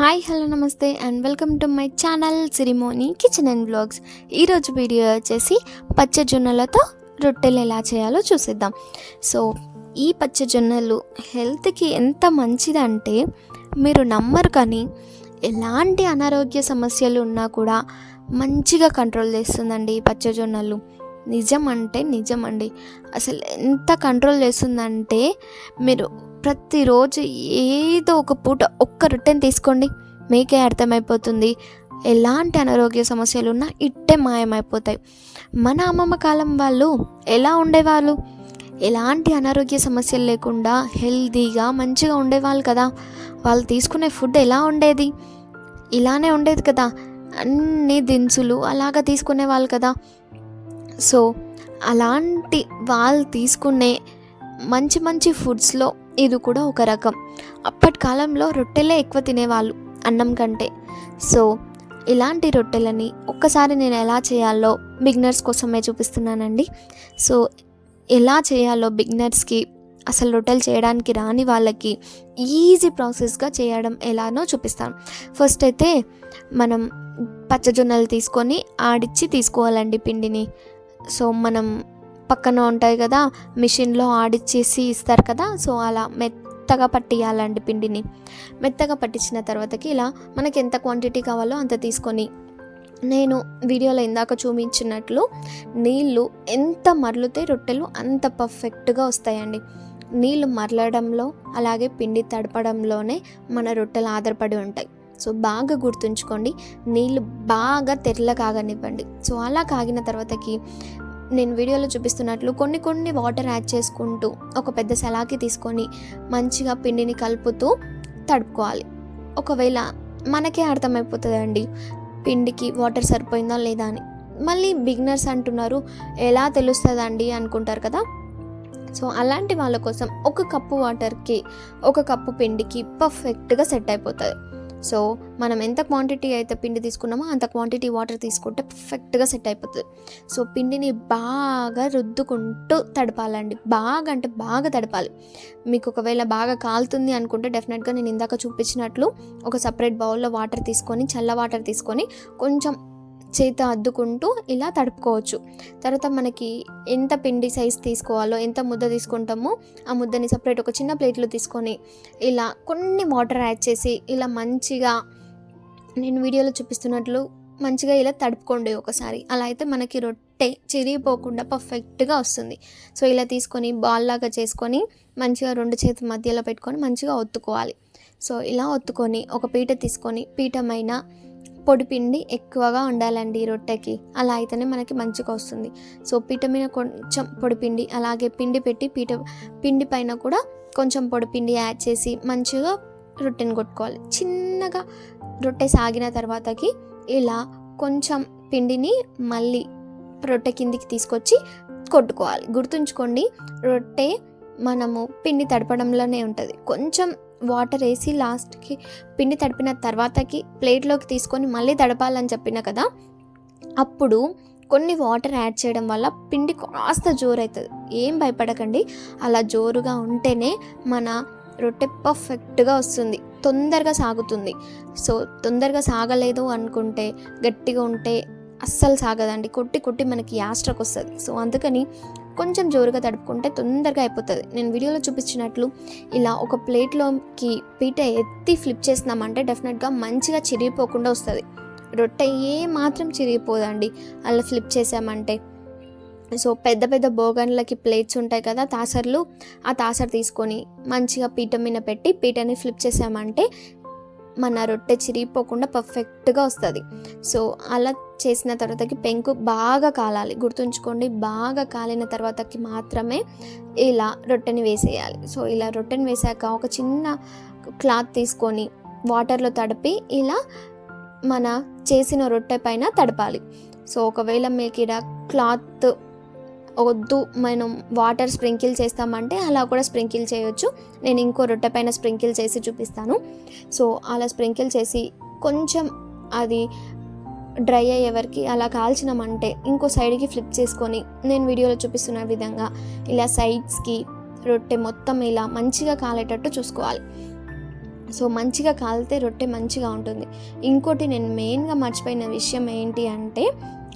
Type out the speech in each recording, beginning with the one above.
Hi hello నమస్తే and welcome to my channel Sirimoni kitchen and blogs ఈరోజు video వచ్చేసి పచ్చజొన్నలతో రొట్టెలు ఎలా చేయాలో చూసేద్దాం. సో ఈ పచ్చజొన్నలు హెల్త్కి ఎంత మంచిదంటే మీరు నమ్మరు కానీ ఎలాంటి అనారోగ్య సమస్యలు ఉన్నా కూడా మంచిగా కంట్రోల్ చేస్తుందండి ఈ పచ్చజొన్నలు నిజం అంటే నిజం అండి అసలు ఎంత కంట్రోల్ చేస్తుందంటే మీరు ప్రతిరోజు ఏదో ఒక పూట ఒక్క రొట్టెని తీసుకోండి. మీకే అర్థమైపోతుంది. ఎలాంటి అనారోగ్య సమస్యలు ఉన్నా ఇట్టే మాయమైపోతాయి. మన అమ్మమ్మ కాలం వాళ్ళు ఎలా ఉండేవాళ్ళు? ఎలాంటి అనారోగ్య సమస్యలు లేకుండా హెల్తీగా మంచిగా ఉండేవాళ్ళు కదా? వాళ్ళు తీసుకునే ఫుడ్ ఎలా ఉండేది? ఇలానే ఉండేది కదా? అన్ని దినుసులు అలాగా తీసుకునేవాళ్ళు కదా? సో అలాంటి వాళ్ళు తీసుకునే మంచి మంచి ఫుడ్స్లో ఇది కూడా ఒక రకం. అప్పటి కాలంలో రొట్టెలే ఎక్కువ తినేవాళ్ళు అన్నం కంటే. సో ఇలాంటి రొట్టెలని ఒక్కసారి నేను ఎలా చేయాలో బిగినర్స్ కోసమే చూపిస్తున్నానండి. సో ఎలా చేయాలో బిగినర్స్కి అసలు రొట్టెలు చేయడానికి రాని వాళ్ళకి ఈజీ ప్రాసెస్గా చేయడం ఎలానో చూపిస్తాను. ఫస్ట్ అయితే మనం పచ్చజొన్నలు తీసుకొని ఆడిచ్చి తీసుకోవాలండి పిండిని. సో మనం పక్కన ఉంటాయి కదా మిషన్లో ఆడిచ్చేసి ఇస్తారు కదా సో అలా మెత్తగా పట్టియాలండి పిండిని. మెత్తగా పట్టించిన తర్వాతకి ఇలా మనకి ఎంత క్వాంటిటీ కావాలో అంత తీసుకొని నేను వీడియోలో ఇందాక చూపించినట్లు నీళ్ళు ఎంత మరలితే రొట్టెలు అంత పర్ఫెక్ట్గా వస్తాయండి. నీళ్ళు మరలడంలో అలాగే పిండి తడపడంలోనే మన రొట్టెలు ఆధారపడి ఉంటాయి. సో బాగా గుర్తుంచుకోండి నీళ్ళు బాగా తెల్ల కాగనివ్వండి. సో అలా కాగిన తర్వాతకి నేను వీడియోలో చూపిస్తున్నట్లు కొన్ని కొన్ని వాటర్ యాడ్ చేసుకుంటూ ఒక పెద్ద సలాకి తీసుకొని మంచిగా పిండిని కలుపుతూ తడుపుకోవాలి. ఒకవేళ మనకే అర్థమైపోతుందండి పిండికి వాటర్ సరిపోయిందా లేదా అని. మళ్ళీ బిగినర్స్ అంటున్నారు ఎలా తెలుస్తుందండి? అనుకుంటారు కదా. సో అలాంటి వాళ్ళ కోసం ఒక కప్పు వాటర్కి ఒక కప్పు పిండికి పర్ఫెక్ట్గా సెట్ అయిపోతుంది. సో మనం ఎంత క్వాంటిటీ అయితే పిండి తీసుకున్నామో అంత క్వాంటిటీ వాటర్ తీసుకుంటే పర్ఫెక్ట్గా సెట్ అయిపోతుంది. సో పిండిని బాగా రుద్దుకుంటూ తడపాలండి. బాగా అంటే బాగా తడపాలి. మీకు ఒకవేళ బాగా కాలుతుంది అనుకుంటే డెఫినెట్గా నేను ఇందాక చూపించినట్లు ఒక సపరేట్ బౌల్లో వాటర్ తీసుకొని చల్ల వాటర్ తీసుకొని కొంచెం చేత అద్దుకుంటూ ఇలా తడుపుకోవచ్చు. తర్వాత మనకి ఎంత పిండి సైజ్ తీసుకోవాలో ఎంత ముద్ద తీసుకుంటామో ఆ ముద్దని సపరేట్ ఒక చిన్న ప్లేట్లో తీసుకొని ఇలా కొన్ని వాటర్ యాడ్ చేసి ఇలా మంచిగా నేను వీడియోలో చూపిస్తున్నట్లు మంచిగా ఇలా తడుపుకోండి ఒకసారి. అలా అయితే మనకి రొట్టె చిరిగిపోకుండా పర్ఫెక్ట్గా వస్తుంది. సో ఇలా తీసుకొని బాల్ లాగా చేసుకొని మంచిగా రెండు చేతి మధ్యలో పెట్టుకొని మంచిగా ఒత్తుకోవాలి. సో ఇలా ఒత్తుకొని ఒక పీట తీసుకొని పీఠమైన పొడిపిండి ఎక్కువగా ఉండాలండి ఈ రొట్టెకి. అలా అయితేనే మనకి మంచిగా వస్తుంది. సో పీట మీద కొంచెం పొడిపిండి అలాగే పిండి పెట్టి పీట పిండి పైన కూడా కొంచెం పొడిపిండి యాడ్ చేసి మంచిగా రొట్టెని కొట్టుకోవాలి. చిన్నగా రొట్టె సాగిన తర్వాతకి ఇలా కొంచెం పిండిని మళ్ళీ రొట్టె కిందికి తీసుకొచ్చి కొట్టుకోవాలి. గుర్తుంచుకోండి రొట్టె మనము పిండి తడపడంలోనే ఉంటుంది. కొంచెం వాటర్ వేసి లాస్ట్కి పిండి తడిపిన తర్వాతకి ప్లేట్లోకి తీసుకొని మళ్ళీ తడపాలని చెప్పిన కదా అప్పుడు కొన్ని వాటర్ యాడ్ చేయడం వల్ల పిండి కాస్త జోరు అవుతుంది ఏం భయపడకండి. అలా జోరుగా ఉంటేనే మన రొట్టె పర్ఫెక్ట్గా వస్తుంది. తొందరగా సాగుతుంది. సో తొందరగా సాగలేదు అనుకుంటే గట్టిగా ఉంటే అస్సలు సాగదండి. కొట్టి కొట్టి మనకి యాస్ట్రకు వస్తుంది. సో అందుకని కొంచెం జోరుగా తడుపుకుంటే తొందరగా అయిపోతుంది. నేను వీడియోలో చూపించినట్లు ఇలా ఒక ప్లేట్లోకి పీట ఎత్తి ఫ్లిప్ చేసినామంటే డెఫినెట్గా మంచిగా చిరిగిపోకుండా వస్తుంది. రొట్టె ఏ మాత్రం చిరిగిపోదండి. అలా ఫ్లిప్ చేసామంటే. సో పెద్ద పెద్ద బోగన్లకి ప్లేట్స్ ఉంటాయి కదా తాసర్లు. ఆ తాసర్ తీసుకొని మంచిగా పీట మీద పెట్టి పీటని ఫ్లిప్ చేసామంటే మన రొట్టె చిరిగిపోకుండా పర్ఫెక్ట్గా వస్తుంది. సో అలా చేసిన తర్వాతకి పెంకు బాగా కాలాలి. గుర్తుంచుకోండి బాగా కాలిన తర్వాతకి మాత్రమే ఇలా రొట్టెని వేసేయాలి. సో ఇలా రొట్టెని వేసాక ఒక చిన్న క్లాత్ తీసుకొని వాటర్లో తడిపి ఇలా మన చేసిన రొట్టె పైన తడపాలి. సో ఒకవేళ మీకు ఇక్కడ క్లాత్ వద్దు మనం వాటర్ స్ప్రింకిల్ చేస్తామంటే అలా కూడా స్ప్రింకిల్ చేయొచ్చు. నేను ఇంకో రొట్టె పైన స్ప్రింకిల్ చేసి చూపిస్తాను. సో అలా స్ప్రింకిల్ చేసి కొంచెం అది డ్రై అయ్యే వరకు అలా కాల్చినామంటే ఇంకో సైడ్కి ఫ్లిప్ చేసుకొని నేను వీడియోలో చూపిస్తున్న విధంగా ఇలా సైడ్స్కి రొట్టె మొత్తం ఇలా మంచిగా కాలేటట్టు చూసుకోవాలి. సో మంచిగా కాలితే రొట్టె మంచిగా ఉంటుంది. ఇంకోటి నేను మెయిన్గా మర్చిపోయిన విషయం ఏంటి అంటే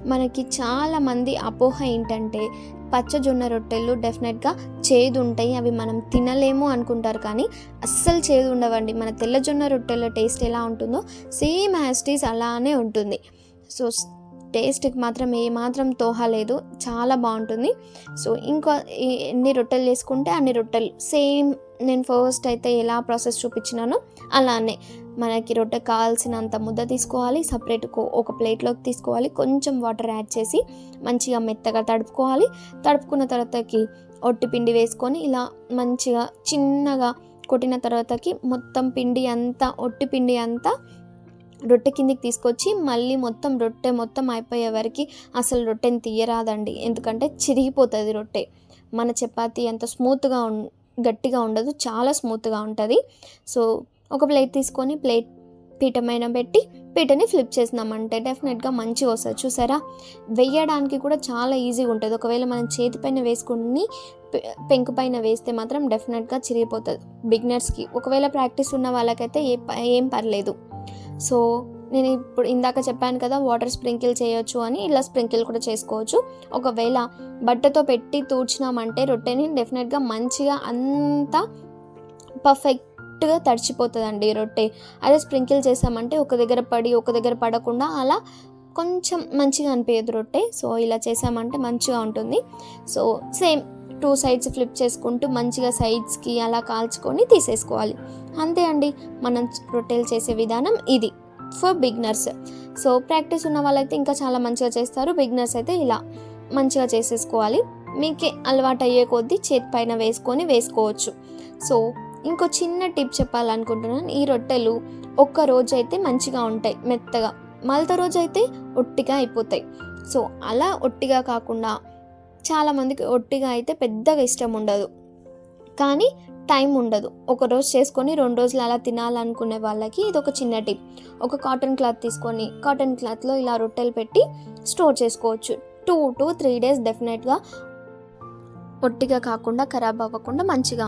మనకి చాలామంది అపోహ ఏంటంటే పచ్చజొన్న రొట్టెలు డెఫినెట్గా చేదు ఉంటాయి అవి మనం తినలేము అనుకుంటారు. కానీ అస్సలు చేదు ఉండవండి మన తెల్లజొన్న రొట్టెల టేస్ట్ ఎలా ఉంటుందో సేమ్ యాస్టీస్ అలానే ఉంటుంది. సో టేస్ట్కి మాత్రం ఏ మాత్రం తోహ లేదు. చాలా బాగుంటుంది. సో ఇంకా ఎన్ని రొట్టెలు చేసుకుంటే అన్ని రొట్టెలు. సేమ్ నేను ఫస్ట్ అయితే ఎలా ప్రాసెస్ చూపించినానో అలానే. మనకి రొట్టె కావాల్సినంత ముద్ద తీసుకోవాలి సపరేట్ ఒక ప్లేట్లోకి తీసుకోవాలి. కొంచెం వాటర్ యాడ్ చేసి మంచిగా మెత్తగా తడుపుకోవాలి. తడుపుకున్న తర్వాతకి ఒట్టి పిండి వేసుకొని ఇలా మంచిగా చిన్నగా కొట్టిన తర్వాతకి మొత్తం పిండి అంతా ఒట్టి పిండి అంతా రొట్టె కిందికి తీసుకొచ్చి మళ్ళీ మొత్తం రొట్టె మొత్తం అయిపోయే వరకు అసలు రొట్టెని తీయరాదండి. ఎందుకంటే చిరిగిపోతుంది రొట్టె. మన చపాతీ అంత స్మూత్గా ఉం గట్టిగా ఉండదు చాలా స్మూత్గా ఉంటుంది. సో ఒక ప్లేట్ తీసుకొని ప్లేట్ పీఠమైన పెట్టి పీటని ఫ్లిప్ చేసినామంటే డెఫినెట్గా మంచిగా వస్తుంది. చూసారా? వేయడానికి కూడా చాలా ఈజీగా ఉంటుంది. ఒకవేళ మనం చేతి పైన వేసుకుని పె- పెంకు పైన వేస్తే మాత్రం డెఫినెట్గా చిరిగిపోతుంది. బిగినర్స్కి ఒకవేళ ప్రాక్టీస్ ఉన్న వాళ్ళకైతే ఏ ఏం పర్లేదు. సో నేను ఇప్పుడు ఇందాక చెప్పాను కదా వాటర్ స్ప్రింకిల్ చేయొచ్చు అని ఇలా స్ప్రింకిల్ కూడా చేసుకోవచ్చు. ఒకవేళ బట్టతో పెట్టి తూడ్చినామంటే రొట్టెని డెఫినెట్గా మంచిగా అంతా పర్ఫెక్ట్గా తడిచిపోతుందండి రొట్టె. అదే స్ప్రింకిల్ చేసామంటే ఒక దగ్గర పడి ఒక దగ్గర పడకుండా అలా కొంచెం మంచిగా అనిపించదు రొట్టె. సో ఇలా చేసామంటే మంచిగా ఉంటుంది. So same two sides flip చేసుకుంటూ మంచిగా సైడ్స్కి అలా కాల్చుకొని తీసేసుకోవాలి. అంతే అండి మనం రొట్టెలు చేసే విధానం ఇది ఫర్ బిగ్నర్స్. సో ప్రాక్టీస్ ఉన్న వాళ్ళైతే ఇంకా చాలా మంచిగా చేస్తారు. బిగ్నర్స్ అయితే ఇలా మంచిగా చేసేసుకోవాలి. మీకే అలవాటు అయ్యే కొద్దీ చేతి పైన వేసుకొని వేసుకోవచ్చు. సో ఇంకో చిన్న టిప్ చెప్పాలనుకుంటున్నాను. ఈ రొట్టెలు ఒక్క రోజు అయితే మంచిగా ఉంటాయి మెత్తగా. మళ్ళీ రోజు అయితే ఒట్టిగా అయిపోతాయి. సో అలా ఒట్టిగా కాకుండా చాలామందికి ఒట్టిగా అయితే పెద్దగా ఇష్టం ఉండదు. కానీ టైం ఉండదు. ఒక రోజు చేసుకొని రెండు రోజులు అలా తినాలనుకునే వాళ్ళకి ఇది ఒక చిన్న టిప్. ఒక కాటన్ క్లాత్ తీసుకొని కాటన్ క్లాత్లో ఇలా రొట్టెలు పెట్టి స్టోర్ చేసుకోవచ్చు. టూ టు త్రీ డేస్ డెఫినెట్గా ఒట్టిగా కాకుండా ఖరాబ్ అవ్వకుండా మంచిగా